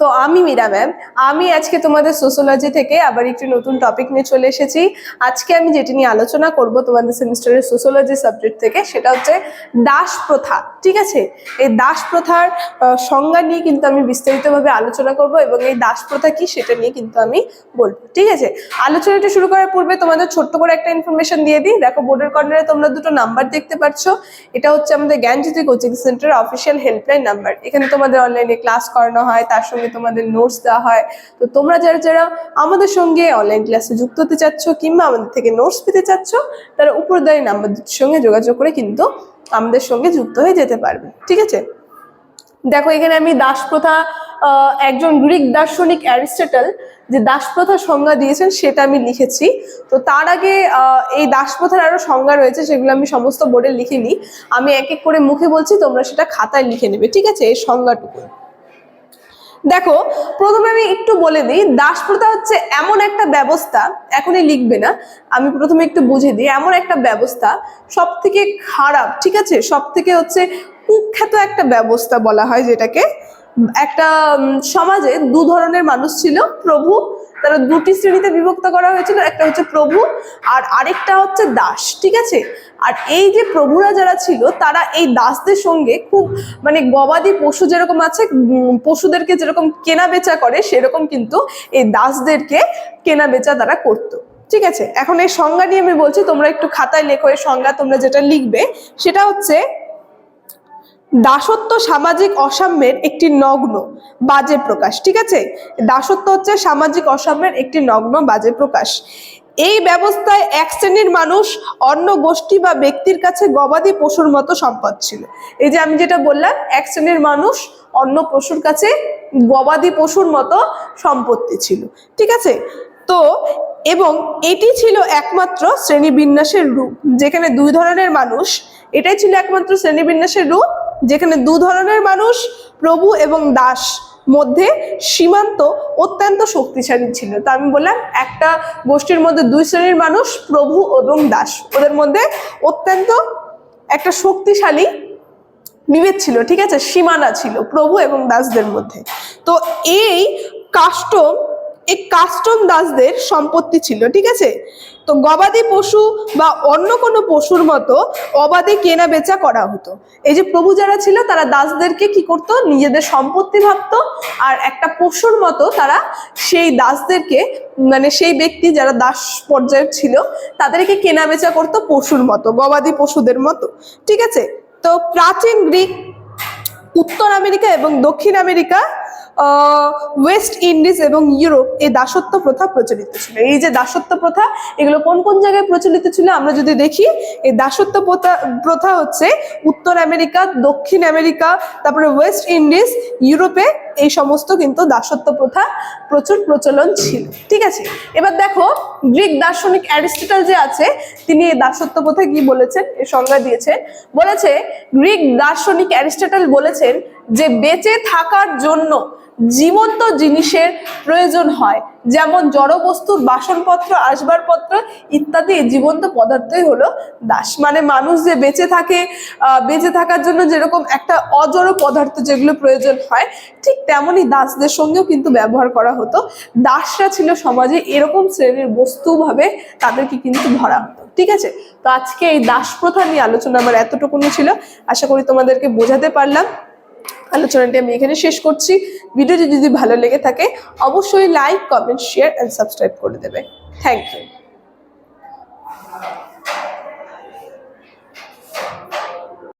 তো আমি মীরা ম্যাম আমি আজকে তোমাদের সোশ্যোলজি থেকে আবার একটি নতুন টপিক নিয়ে চলে এসেছি। আজকে আমি যেটি নিয়ে আলোচনা করব তোমাদের সেমিস্টারের সোশ্যোলজি সাবজেক্ট থেকে, সেটা হচ্ছে দাস প্রথা, ঠিক আছে? এই দাস প্রথার সংজ্ঞা নিয়ে কিন্তু আমি বিস্তারিতভাবে আলোচনা করব এবং এই দাস প্রথা কি সেটা নিয়ে কিন্তু আমি বলব, ঠিক আছে? আলোচনাটা শুরু করার পূর্বে তোমাদের ছোট্ট করে একটা ইনফরমেশন দিয়ে দিই। দেখো বোর্ডের কর্নারে তোমরা দুটো নাম্বার দেখতে পাচ্ছ। এটা হচ্ছে আমাদের Gyanjyoti coaching centre official helpline number এখানে তোমাদের অনলাইনে ক্লাস করানো হয়, তার সঙ্গে তোমাদের নোটস দেওয়া হয়। তো তোমরা যারা যারা আমাদের সঙ্গে অনলাইন ক্লাসে যুক্ত হতে চাচ্ছ কিংবা আমাদের থেকে নোটস পেতে চাচ্ছ, তারা উপর দেয় নাম্বার সঙ্গে যোগাযোগ করে কিন্তু আমাদের সঙ্গে যুক্ত হয়ে যেতে পারবে। ঠিক আছে? দেখো, এখানে আমি দাস প্রথা একজন গ্রিক দার্শনিক অ্যারিস্টটল যে দাস প্রথার সংজ্ঞা দিয়েছেন, সেটা আমি লিখেছি। তো তার আগে এই দাস প্রথার আরও সংজ্ঞা রয়েছে, সেগুলো আমি সমস্ত বোর্ডে লিখিনি। আমি এক এক করে মুখে বলছি, তোমরা সেটা খাতায় লিখে নেবে। ঠিক আছে? এই সংজ্ঞাটুকু। দেখো, প্রথমে আমি একটু বলে দিই দাস প্রথা হচ্ছে এমন একটা ব্যবস্থা, এখনই লিখবে না, আমি প্রথমে একটু বুঝে দিই, এমন একটা ব্যবস্থা সব থেকে খারাপ, ঠিক আছে? সব থেকে হচ্ছে কুখ্যাত একটা ব্যবস্থা বলা হয় যেটাকে। একটা সমাজে দু ধরনের মানুষ ছিল, প্রভু তারা দুটি শ্রেণীতে বিভক্ত করা হয়েছিল, একটা হচ্ছে প্রভু আর আরেকটা হচ্ছে দাস, ঠিক আছে? আর এই যে প্রভুরা যারা ছিল, তারা এই দাসদের সঙ্গে খুব মানে গবাদি পশু যেরকম আছে পশুদেরকে যেরকম কেনা বেচা করে, সেরকম কিন্তু এই দাসদেরকে কেনা বেচা তারা করতো, ঠিক আছে? এখন এই সংজ্ঞা নিয়ে আমি বলছি, তোমরা একটু খাতায় লেখো, এই সংজ্ঞা তোমরা যেটা লিখবে, সেটা হচ্ছে দাসত্ব সামাজিক অসাম্যের একটি নগ্ন বাজে প্রকাশ, ঠিক আছে? দাসত্ব হচ্ছে সামাজিক অসাম্যের একটি নগ্ন বাজে প্রকাশ। এই ব্যবস্থায় এক শ্রেণির মানুষ অন্য গোষ্ঠী বা ব্যক্তির কাছে গবাদি পশুর মতো সম্পদ ছিল। এই যে আমি যেটা বললাম, এক শ্রেণির মানুষ অন্য পশুর কাছে গবাদি পশুর মতো সম্পত্তি ছিল, ঠিক আছে? তো এবং এটি ছিল একমাত্র শ্রেণীবিন্যাসের রূপ, যেখানে দুই ধরনের মানুষ, এটাই ছিল একমাত্র শ্রেণীবিন্যাসের রূপ যেখানে দু ধরনের মানুষ, প্রভু এবং দাস মধ্যে সীমান্ত অত্যন্ত শক্তিশালী ছিল। তা আমি বললাম, একটা গোষ্ঠীর মধ্যে দুই শ্রেণির মানুষ, প্রভু এবং দাস। ওদের মধ্যে অত্যন্ত একটা শক্তিশালী বিভেদ ছিল, ঠিক আছে? সীমানা ছিল প্রভু এবং দাসদের মধ্যে। তো এই কাস্টম এই কাস্টম দাসদের সম্পত্তি ছিল, ঠিক আছে? তো গবাদি পশু বা অন্য কোনো পশুর মতো অবাধে কেনা বেচা করা হতো। এই যে প্রভু যারা ছিল, তারা দাসদেরকে কি করতো? নিজেদের সম্পত্তি ভাবতো আর একটা পশুর মতো তারা সেই দাসদেরকে মানে সেই ব্যক্তি যারা দাস পর্যায়ের ছিল, তাদেরকে কেনা বেচা করতো পশুর মতো, গবাদি পশুদের মতো, ঠিক আছে? তো প্রাচীন গ্রিক, উত্তর আমেরিকা এবং দক্ষিণ আমেরিকা ওয়েস্ট ইন্ডিজ এবং ইউরোপ এই দাসত্ব প্রথা প্রচলিত ছিল। এই যে দাসত্ব প্রথা, এগুলো কোন কোন জায়গায় প্রচলিত ছিল? আমরা যদি দেখি, এই দাসত্ব প্রথা প্রথা হচ্ছে উত্তর আমেরিকা, দক্ষিণ আমেরিকা, তারপরে ওয়েস্ট ইন্ডিজ ইউরোপে এই সমস্ত কিন্তু দাসত্ব প্রথা প্রচুর প্রচলন ছিল। ঠিক আছে? এবার দেখো, গ্রিক দার্শনিক অ্যারিস্টটল যে আছে, তিনি এই দাসত্ব প্রথা কি বলেছেন? এর সংজ্ঞা দিয়েছেন বলেছে, গ্রিক দার্শনিক অ্যারিস্টটল বলেছেন যে বেঁচে থাকার জন্য জীবন্ত জিনিসের প্রয়োজন হয়। যেমন জড়বস্তুর বাসনপত্র, আসবাবপত্র ইত্যাদি জীবন্ত পদার্থই হলো দাস। মানে মানুষ যে বেঁচে থাকে বেঁচে থাকার জন্য যেরকম একটা অজড় পদার্থ যেগুলো প্রয়োজন হয়, ঠিক তেমনই দাসদের সঙ্গেও কিন্তু ব্যবহার করা হতো। দাসরা ছিল সমাজে এরকম শ্রেণির বস্তু ভাবে তাদেরকে কিন্তু ধরা হতো। ঠিক আছে? তো আজকে এই দাস প্রথা নিয়ে আলোচনা আমার এতটুকুনি ছিল। আশা করি তোমাদেরকে বোঝাতে পারলাম। আলোচনাটি আমি এখানে শেষ করছি। ভিডিওটি যদি ভালো লেগে থাকে, অবশ্যই like comment share and subscribe করে দেবে। Thank you